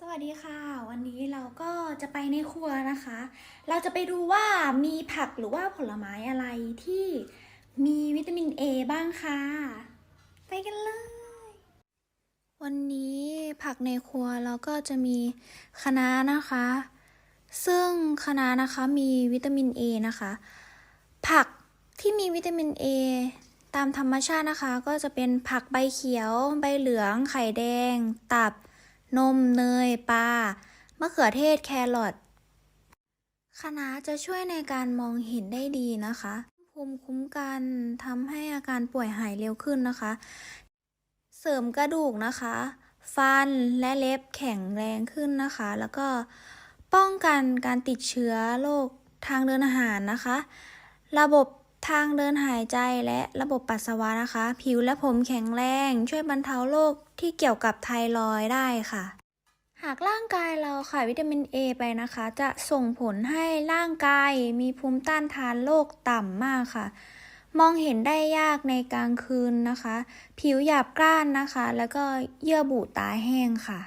สวัสดีค่ะ วันนี้เราก็จะไปในครัวนะคะ เราจะไปดูว่ามีผักหรือว่าผลไม้อะไรที่มีวิตามิน A บ้างค่ะ ไปกันเลย วันนี้ผักในครัวเราก็จะมีคะน้านะคะ ซึ่งคะน้านะคะมีวิตามิน A นะคะ ผักที่มีวิตามิน A ตามธรรมชาตินะคะ ก็จะเป็นผักใบเขียว ใบเหลือง ไข่แดง ตับ นมเนยปลามะเขือเทศแครอทคะน้าจะช่วยในการมองเห็นได้ดีนะคะ ภูมิคุ้มกันทำให้อาการป่วยหายเร็วขึ้นนะคะ เสริมกระดูกนะคะ ฟันและเล็บแข็งแรงขึ้นนะคะ แล้วก็ป้องกันการติดเชื้อโรคทางเดินอาหารนะคะ ระบบ ทางเดินหายใจและระบบปัสสาวะนะคะ ผิวและผมแข็งแรง ช่วยบรรเทาโรคที่เกี่ยวกับไทรอยได้ค่ะ หากร่างกายเราขาดวิตามิน A ไปนะคะ จะส่งผลให้ร่างกายมีภูมิต้านทานโรคต่ำมากค่ะ มองเห็นได้ยากในกลางคืนนะคะ ผิวหยาบกร้านนะคะ แล้วก็เยื่อบุตาแห้งค่ะ